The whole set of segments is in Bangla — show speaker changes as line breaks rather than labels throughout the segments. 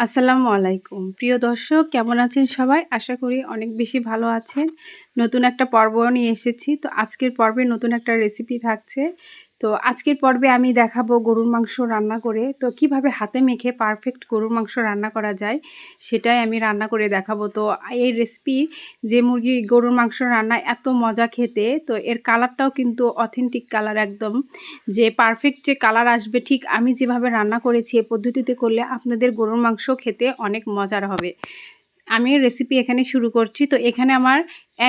আসসালামু আলাইকুম। প্রিয় দর্শক কেমন আছেন সবাই? আশা করি অনেক বেশি ভালো আছেন। নতুন একটা পর্ব নিয়ে এসেছি। তো আজকের পর্বে নতুন একটা রেসিপি থাকছে। তো আজকের পর্বে আমি দেখাবো গরুর মাংস রান্না করে। তো কীভাবে হাতে মেখে পারফেক্ট গরুর মাংস রান্না করা যায়, সেটাই আমি রান্না করে দেখাবো। তো এই রেসিপি যে মুরগি গরুর মাংস রান্না এত মজা খেতে, তো এর কালারটাও কিন্তু অথেন্টিক কালার একদম। যে পারফেক্ট যে কালার আসবে, ঠিক আমি যেভাবে রান্না করেছি, এ পদ্ধতিতে করলে আপনাদের গরুর মাংস খেতে অনেক মজার হবে। আমি রেসিপি এখানে শুরু করছি। তো এখানে আমার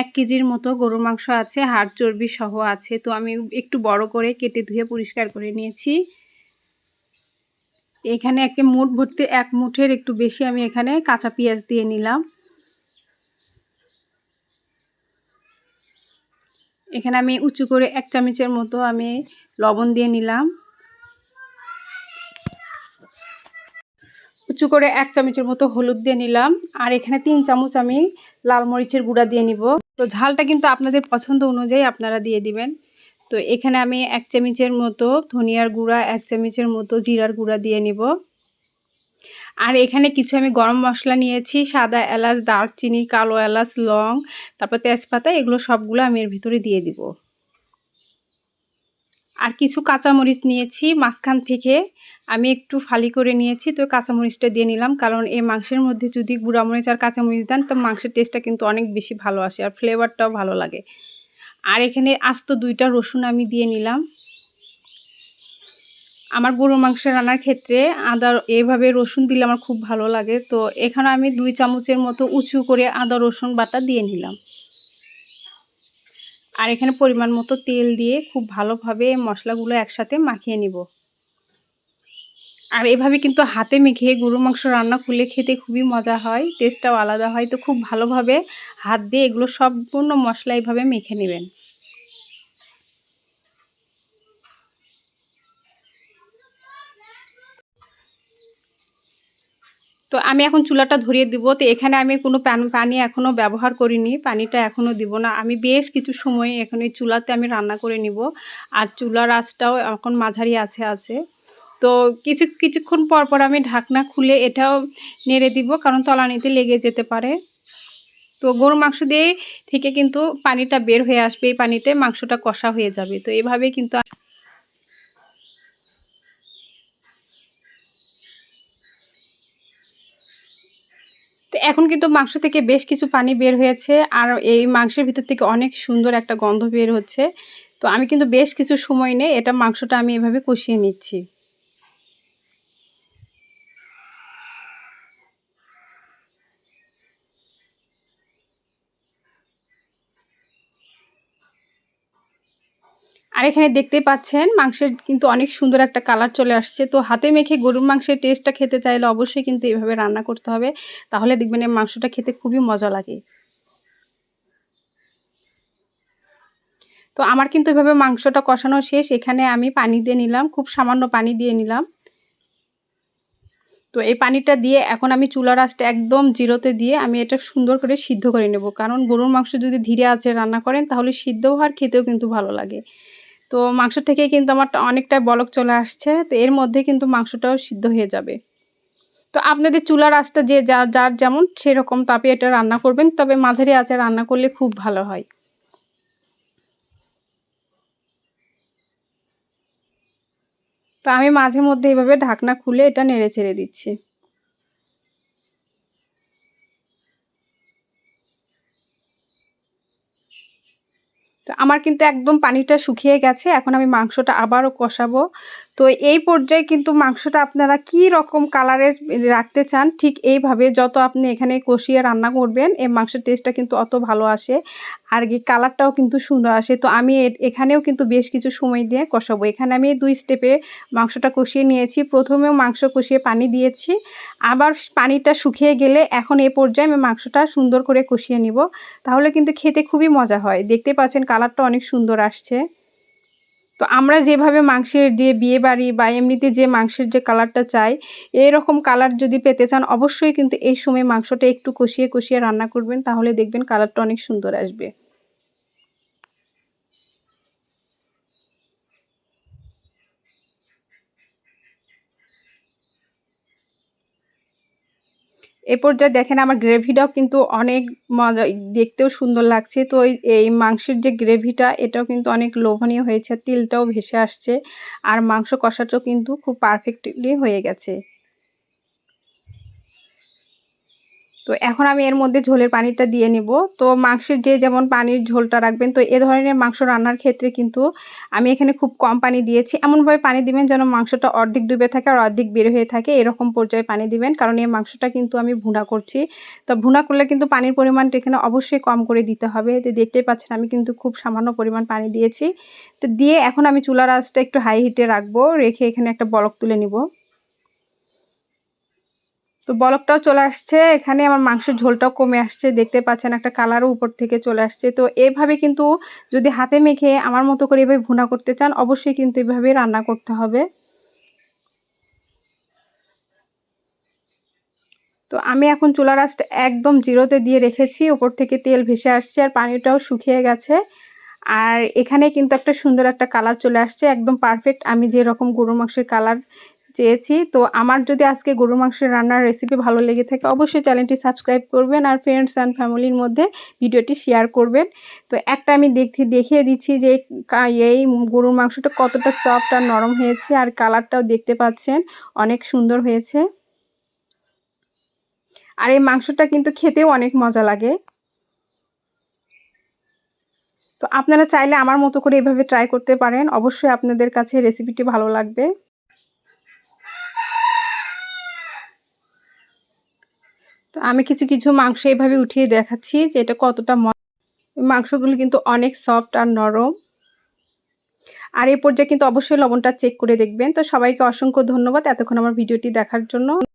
এক কেজির মতো গরুর মাংস আছে, হাড় চর্বি সহ আছে। তো আমি একটু বড় করে কেটে ধুয়ে পরিষ্কার করে নিয়েছি। এখানে একে মুঠ ভর্তি, এক মুঠের একটু বেশি আমি এখানে কাঁচা পেঁয়াজ দিয়ে নিলাম। এখানে আমি উঁচু করে এক চামচের মতো আমি লবণ দিয়ে নিলাম। উঁচু করে এক চামচের মতো হলুদ দিয়ে নিলাম। আর এখানে তিন চামচ আমি লাল মরিচের গুঁড়া দিয়ে নিব। তো ঝালটা কিন্তু আপনাদের পছন্দ অনুযায়ী আপনারা দিয়ে দিবেন। তো এখানে আমি এক চামচের মতো ধনিয়ার গুঁড়া, এক চামচের মতো জিরার গুঁড়া দিয়ে নিব। আর এখানে কিছু আমি গরম মশলা নিয়েছি, সাদা এলাচ, দারচিনি, কালো এলাচ, লং, তারপর তেজপাতা, এগুলো সবগুলো আমি এর ভিতরে দিয়ে দিব। আর কিছু কাঁচামরিচ নিয়েছি, মাঝখান থেকে আমি একটু ফালি করে নিয়েছি, তো কাঁচামরিচটা দিয়ে নিলাম। কারণ এই মাংসের মধ্যে যদি গুঁড়ামরিচ আর কাঁচামরিচ দেন, তো মাংসের টেস্টটা কিন্তু অনেক বেশি ভালো আসে আর ফ্লেভারটাও ভালো লাগে। আর এখানে আস্ত দুইটা রসুন আমি দিয়ে নিলাম। আমার গরু মাংস রান্নার ক্ষেত্রে আদা এভাবে রসুন দিলে আমার খুব ভালো লাগে, তো এখানে আমি দুই চামচের মতো উঁচু করে আদা রসুন বাটা দিয়ে নিলাম। আর এখানে পরিমাণ মতো তেল দিয়ে খুব ভালোভাবে মশলাগুলো একসাথে মাখিয়ে নিব। আর এভাবে কিন্তু হাতে মেখে গরু মাংস রান্না করলে খেতে খুবই মজা হয় টেস্টটাও আলাদা হয়। তো খুব ভালোভাবে হাত দিয়ে এগুলো সম্পূর্ণ মশলা এইভাবে মেখে নেবেন। তো আমি এখন চুলাটা ধরিয়ে দিব। তো এখানে আমি কোনো পানি এখনও ব্যবহার করিনি, পানিটা এখনও দিব না। আমি বেশ কিছু সময় এখন এই চুলাতে আমি রান্না করে নিব। আর চুলার আঁচটাও এখন মাঝারি আছে আছে। তো কিছু, কিছুক্ষণ পর পর আমি ঢাকনা খুলে এটাও নেড়ে দিব, কারণ তলানিতে লেগে যেতে পারে। তো গরু মাংস দিয়ে থেকে কিন্তু পানিটা বের হয়ে আসবে, এই পানিতে মাংসটা কষা হয়ে যাবে। তো এইভাবে কিন্তু তো এখন কিন্তু মাংস থেকে বেশ কিছু পানি বের হয়েছে আর এই মাংসের ভিতর থেকে অনেক সুন্দর একটা গন্ধ বের হচ্ছে। তো আমি কিন্তু বেশ কিছু সময় নেই এটা মাংসটা আমি এভাবে কষিয়ে নিচ্ছি। আর এখানে দেখতে পাচ্ছেন, মাংসের কিন্তু অনেক সুন্দর একটা কালার চলে আসছে। তো হাতে মেখে গরুর মাংসের টেস্টটা খেতে চাইলে অবশ্যই কিন্তু এভাবে রান্না করতে হবে। তাহলে দেখবেন এই মাংসটা খেতে খুবই মজা লাগে। তো আমার কিন্তু এভাবে মাংসটা কষানো শেষ। এখানে আমি পানি দিয়ে নিলাম, খুব সামান্য পানি দিয়ে নিলাম। তো এই পানিটা দিয়ে এখন আমি চুলার আঁচটা একদম জিরোতে দিয়ে আমি এটা সুন্দর করে সিদ্ধ করে নেব। কারণ গরুর মাংস যদি ধীরে আছে রান্না করেন, তাহলে সিদ্ধ হওয়ার খেতেও কিন্তু ভালো লাগে। তো মাংস থেকে কিন্তু আমার অনেকটা বলক চলে আসছে, তো এর মধ্যে কিন্তু মাংসটাও সিদ্ধ হয়ে যাবে। তো আপনাদের চুলার আঁচটা যে যার যার যেমন সেরকম তাপে এটা রান্না করবেন, তবে মাঝারি আঁচে রান্না করলে খুব ভালো হয়। তো আমি মাঝে মধ্যে এভাবে ঢাকনা খুলে এটা নেড়ে ছেড়ে দিচ্ছি। তো আমার কিন্তু একদম পানিটা শুকিয়ে গেছে। এখন আমি মাংসটা আবারও কষাবো। তো এই পর্যায়ে কিন্তু মাংসটা আপনারা কি রকম কালারের রাখতে চান, ঠিক এইভাবে যত আপনি এখানে কষিয়ে রান্না করবেন, এই মাংসের টেস্টটা কিন্তু অত ভালো আসে। আর কি কালারটাও কিন্তু সুন্দর আসে। তো আমি এখানেও কিন্তু বেশ কিছু সময় দিয়ে কষাবো। এখানে আমি দুই স্টেপে মাংসটা কষিয়ে নিয়েছি। প্রথমেও মাংস কষিয়ে পানি দিয়েছি। আবার পানিটা শুকিয়ে গেলে এখন এ পর্যায়ে আমি মাংসটা সুন্দর করে কষিয়ে নিব। তাহলে কিন্তু খেতে খুবই মজা হয়। দেখতে পাচ্ছেন কালারটা অনেক সুন্দর আসছে। তো আমরা যেভাবে মাংসের যে বিয়ে বাড়ি বা এমনিতে যে মাংসের যে কালারটা চাই, এরকম কালার যদি পেতে চান, অবশ্যই কিন্তু এই সময় মাংসটা একটু কষিয়ে কষিয়ে রান্না করবেন, তাহলে দেখবেন কালারটা অনেক সুন্দর আসবে। এ পর্যায়ে দেখেন আমার গ্রেভিটাও কিন্তু অনেক মজা, দেখতেও সুন্দর লাগছে। তো এই মাংসের যে গ্রেভিটা, এটাও কিন্তু অনেক লোভনীয় হয়েছে, তিলটাও ভেসে আসছে। আর মাংস কষাটাও কিন্তু খুব পারফেক্টলি হয়ে গেছে। তো এখন আমি এর মধ্যে ঝোলের পানিটা দিয়ে নিব। তো মাংসের যে যেমন পানির ঝোলটা রাখবেন, তো এ ধরনের মাংস রান্নার ক্ষেত্রে কিন্তু আমি এখানে খুব কম পানি দিয়েছি। এমনভাবে পানি দিবেন যেন মাংসটা অর্ধেক ডুবে থাকে আর অর্ধেক বের হয়ে থাকে, এরকম পর্যায়ে পানি দিবেন। কারণ এই মাংসটা কিন্তু আমি ভুনা করছি। তো ভুনা করলে কিন্তু পানির পরিমাণটা এখানে অবশ্যই কম করে দিতে হবে। তো দেখতেই পাচ্ছেন আমি কিন্তু খুব সামান্য পরিমাণ পানি দিয়েছি। তো দিয়ে এখন আমি চুলার আঁচটা একটু হাই হিটে রাখব, রেখে এখানে একটা বলক তুলে নিব। তো বলকটাও চলে আসছে। এখানে আমার মাংসের ঝোলটাও কমে আসছে। দেখতে পাচ্ছেন একটা কালারও উপর থেকে চলে আসছে। তো এভাবে কিন্তু যদি হাতে মেখে আমার মতো করে এভাবে ভুনা করতে চান, অবশ্যই কিন্তু এভাবে রান্না করতে হবে। তো আমি এখন চুলা রাসটা একদম জিরোতে দিয়ে রেখেছি। ওপর থেকে তেল ভেসে আসছে আর পানিটাও শুকিয়ে গেছে। আর এখানে কিন্তু একটা সুন্দর একটা কালার চলে আসছে। একদম পারফেক্ট। আমি যে রকম গরুর মাংসের কালার চেয়েছি। তো আমার যদি আজকে গরুর মাংসের রান্নার রেসিপি ভালো লেগে থাকে, অবশ্যই চ্যানেলটি সাবস্ক্রাইব করবেন আর ফ্রেন্ডস অ্যান্ড ফ্যামিলির মধ্যে ভিডিওটি শেয়ার করবেন। তো একটা আমি দেখি দেখিয়ে দিচ্ছি যে এই গরুর মাংসটা কতটা সফট আর নরম হয়েছে আর কালারটাও দেখতে পাচ্ছেন, অনেক সুন্দর হয়েছে। আর এই মাংসটা কিন্তু খেতেও অনেক মজা লাগে। তো আপনারা চাইলে আমার মতো করে এভাবে ট্রাই করতে পারেন, অবশ্যই আপনাদের কাছে রেসিপিটি ভালো লাগবে। তো আমি কিছু কিছু মাংস এভাবে উঠিয়ে দেখাচ্ছি যে এটা কতটা মাংসগুলো কিন্তু অনেক সফট আর নরম। আর এ পর্যায়ে কিন্তু অবশ্যই লবণটা চেক করে দেখবেন। তো সবাইকে অসংখ্য ধন্যবাদ এতক্ষণ আমার ভিডিওটি দেখার জন্য।